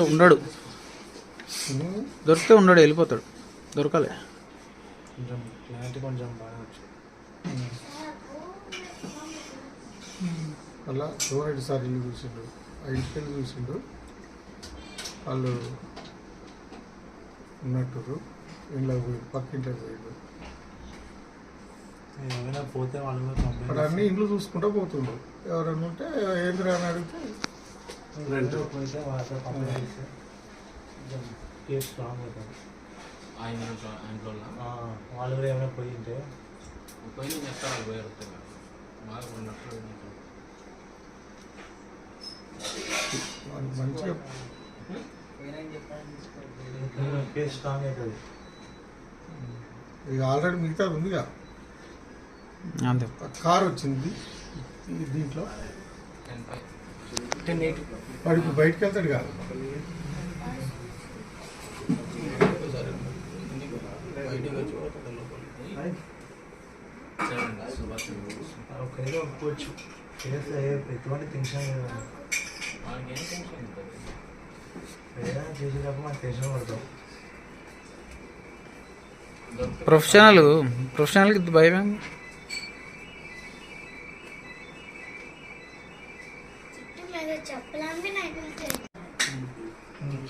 ఉండడు దొరికితే ఉండడు వెళ్ళిపోతాడు. దొరకాలి. కొంచెం క్లారిటీ కొంచెం బాగా వచ్చింది. అలా శివరెడ్డి సార్ ఇల్లు చూసిండు. ఆ ఇంటికి చూసిండు. వాళ్ళు ఉన్నట్టు ఇంట్లోకి పోయి పక్కింట్లోకి పోయిండు. ఏమైనా పోతే వాళ్ళు అన్ని ఇండ్లు చూసుకుంటూ పోతుండు. ఎవరైనా ఉంటే ఏంద్రా అని అడిగితే కేసు స్ట్రాంగ్ అవుతుంది ఆయన ఇంట్లో వాళ్ళు కూడా ఏమైనా పోయి ఉంటే పోయి చెప్తారు వాళ్ళు పోయి వస్తే బాగా ఉన్నట్లు వాళ్ళకి మంచిగా కేసు స్ట్రాంగ్ అవుతుంది. ఇక ఆల్రెడీ మిగతాది ఉందిగా. అంతే. కార్ వచ్చింది వాడు ఇప్పుడు బయటకు వెళ్తాడు కాదు. ఒక ఏదో ఒప్పుకోవచ్చు ఎటువంటి టెన్షన్ లేదు ఏదైనా చేసేటప్పుడు మనకు టెన్షన్ పడతాం ప్రొఫెషనల్ ప్రొఫెషనల్కి భయం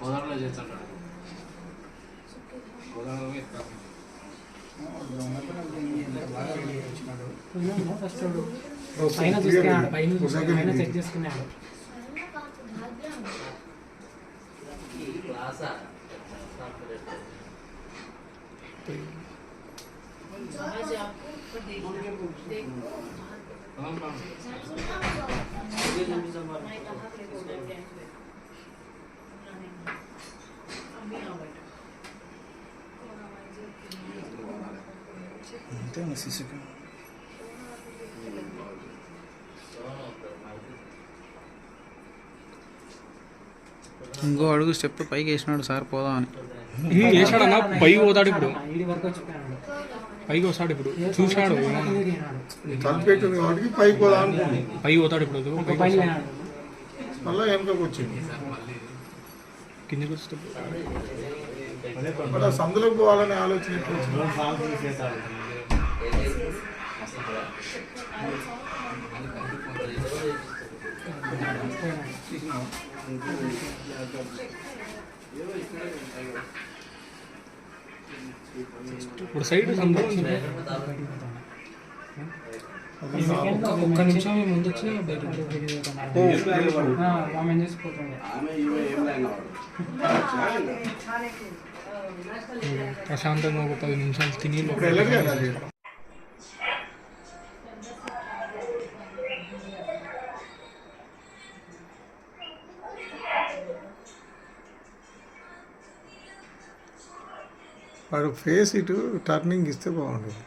గోదావరిలో ఎత్తాడు. ఫస్ట్ పైన చూసుకున్నాడు పైన పైన చెక్ చేసుకున్నాడు పైన కాదు, background. పొలం పా. ఇంకో అడుగు స్టెప్ పైకి వేసినాడు సార్ పోదామని. వేసాడు అన్న పైకి పోతాడు ఇప్పుడు. పైకి వస్తాడు ఇప్పుడు. చూసాడు పైకి పోతాడు ఇప్పుడు. మళ్ళీ వెనకకు వచ్చింది. కిందకి వస్తాడు. ఆ సందులోకి పోవాలనే ఆలోచన ఇప్పుడు సైడ్ ఒక్క నిమిషం ముందు వచ్చి బయట ఆమె ప్రశాంతంగా ఒక పది నిమిషాలు తిని కదా అది వాడు ఫేస్ ఇటు టర్నింగ్ ఇస్తే బాగుంటుంది.